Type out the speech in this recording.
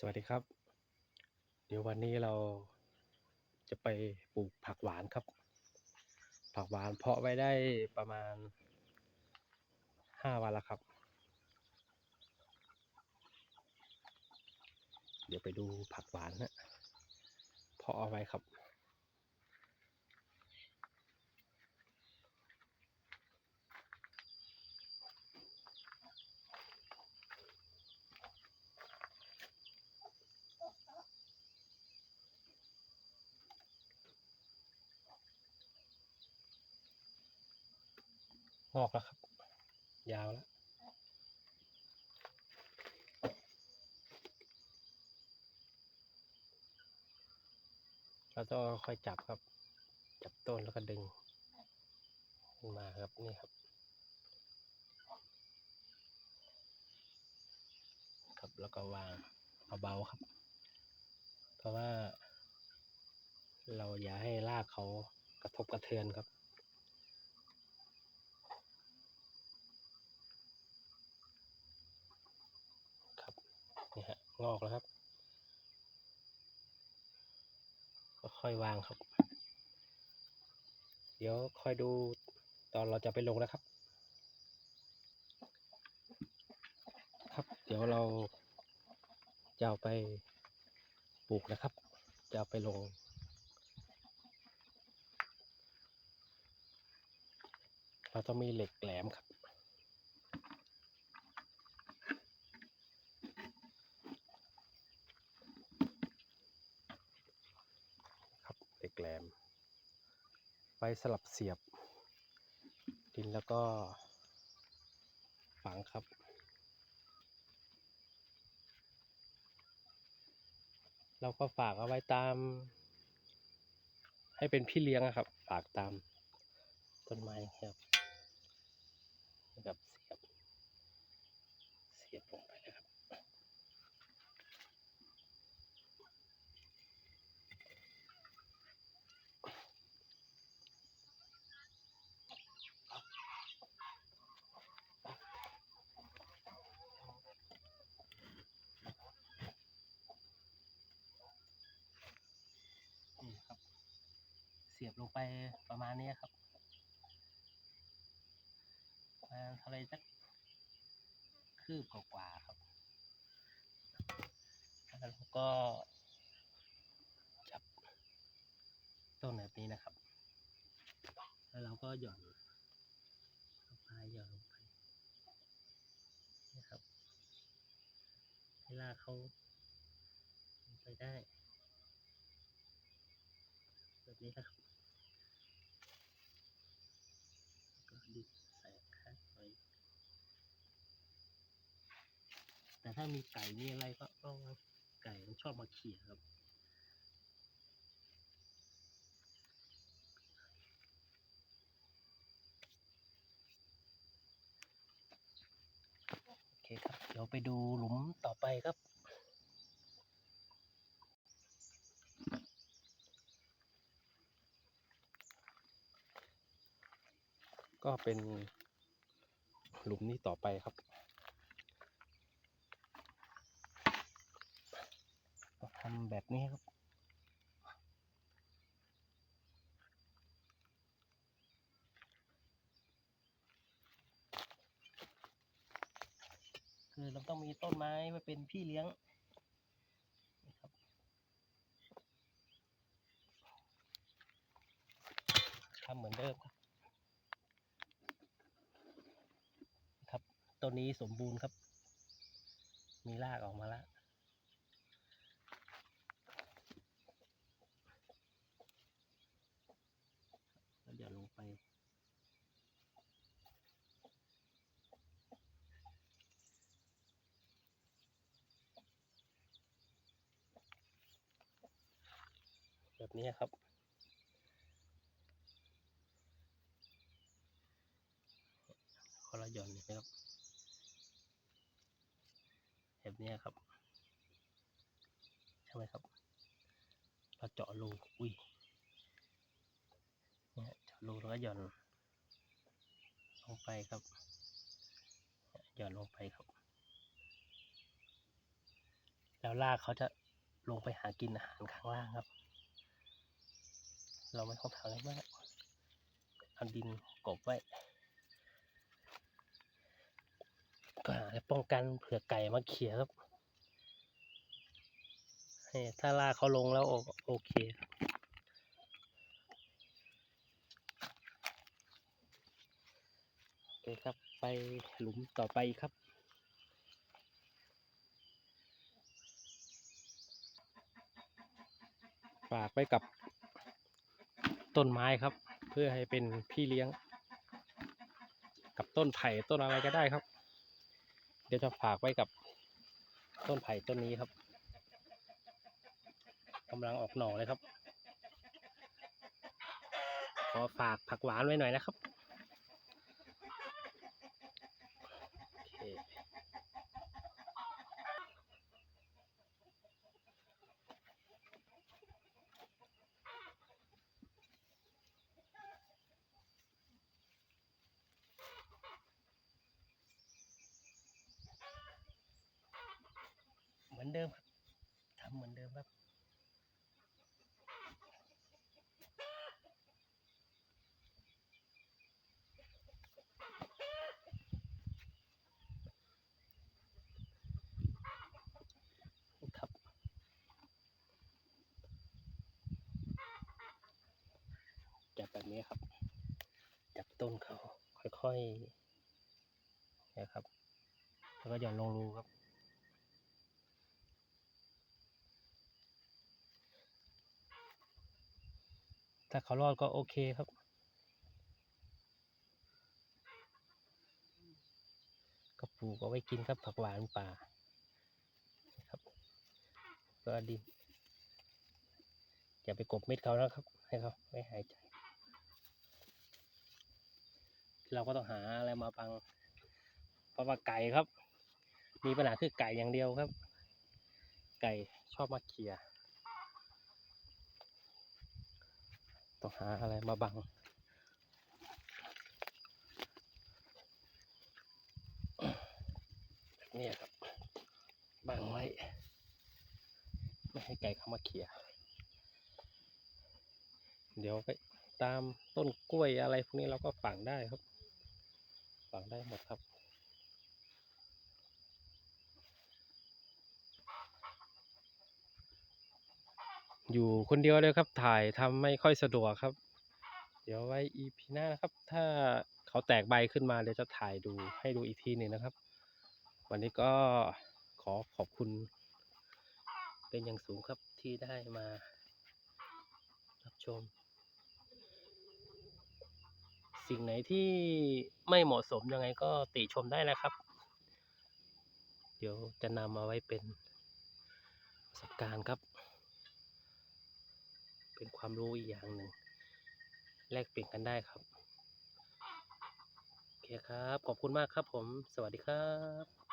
สวัสดีครับ เดี๋ยววันนี้เราจะไปปลูกผักหวานครับ ผักหวานเพาะไว้ได้ประมาณห้าวันแล้วครับ เดี๋ยวไปดูผักหวานนะเพาะเอาไว้ครับ งอกแล้วครับ ยาวแล้วเราต้องค่อยจับครับ จับต้นแล้วก็ดึงขึ้นมาครับนี่ครับ ครับแล้วก็วางเบาๆครับ เพราะว่า เราอย่าให้รากเขากระทบกระเทือนครับ ครับนี่ฮะ งอกแล้วครับ ก็ค่อยวางครับ เดี๋ยวค่อยดูตอนเราจะไปลงนะครับ ครับ เดี๋ยวเราจะเอาไปปลูกนะครับ จะเอาไปลงเราต้องมีเหล็กแหลมครับครับเหล็กแหลม ไปสลับเสียบ ดินแล้วก็ฝังครับ เราก็ฝากเอาไว้ตาม ให้เป็นพี่เลี้ยงอะครับ ฝากตามต้นไม้ครับนะครับเสียบ เสียบลงไปนะครับ นี่ครับ เสียบลงไปประมาณนี้ครับประมาเท่าไรสักคืบกว่าๆครับแล้วเราก็จับต้นแบบนี้นะครับ แล้วเราก็หย่อนลงไปหย่อนลงไปนะครับให้ลากเขาไปได้แบบนี้นะครับก็ดิบใส่ข้างไว้แต่ ถ้ามีไก่มีอะไรก็ต้องไก่มันชอบมาเขี่ยครับ โอเคครับ เดี๋ยวไปดูหลุมต่อไปครับก็เป็นหลุมนี้ต่อไปครับ ทำแบบนี้ครับ คือเราต้องมีต้นไม้ไว้เป็นพี่เลี้ยงนะครับทำเหมือนเดิมครับครับต้นนี้สมบูรณ์ครับ มีรากออกมาแล้ว แลงไป แบบนี้ครับขอเราหย่อนนี่นะครับ แบบนี้ครับ ใช่ไหมครับเราเจาะรูอุ้ย รูแล้วก็หย่อนลงไปครับ หย่อนลงไปครับ แล้วรากเขาจะลงไปหากินอาหารข้างล่างครับ เราไม่ต้องทำอะไรมากเอาดินกบไว้ ก็หาอะไรป้องกันเผื่อไก่มาเขี่ยครับถ้าลากเขาลงแล้วโอโอเคครับโอ เคครับ ไปหลุมต่อไปครับ ฝากไว้กับต้นไม้ครับ เพื่อให้เป็นพี่เลี้ยง กับต้นไผ่ต้นอะไรก็ได้ครับ เดี๋ยวจะฝากไว้กับต้นไผ่ต้นนี้ครับกำลังออกหน่อเลยครับ ขอฝากผักหวานไว้หน่อยนะครับโอ เคเหมือนเดิมครับทำเหมือนเดิมครับ จับ แบบนี้ครับ จับต้นเขาค่อยๆนะครับ แล้วก็หย่อนลงรูครับ ถ้าเขารอดก็โอเคครับก็ปลูกเอาไว้กินครับผักหวานป่าครับ ก็ดินอย่าไปกบเม็ดเขานะครับ ให้เขาไม่หายใจ เราก็ต้องหาอะไรมาบังเพราะว่าไก่ครับ มีปัญหาคือไก่อย่างเดียวครับ ไก่ชอบมาเขี่ยต้องหาอะไรมาบังแบบนี้ครับบังไว้ ไม่ให้ไก่เข้ามาเขี่ยเดี๋ยวไปตามต้นกล้วยอะไรพวกนี้เราก็ฝังได้ครับ ฝังได้หมดครับ อยู่คนเดียวเลยครับ ถ่ายทำไม่ค่อยสะดวกครับ เดี๋ยวไว้ EP หน้านะครับ ถ้าเขาแตกใบขึ้นมาเดี๋ยวจะถ่ายดูให้ดูอีกทีหนึ่งนะครับ วันนี้ก็ขอขอบคุณ เป็นอย่างสูงครับที่ได้มารับชม สิ่งไหนที่ไม่เหมาะสมยังไงก็ติชมได้นะครับ เดี๋ยวจะนำมาไว้เป็นประสบการณ์ครับ เป็นความรู้อีกอย่างหนึ่งแลกเปลี่ยนกันได้ครับ โอเคครับ ขอบคุณมากครับผม สวัสดีครับ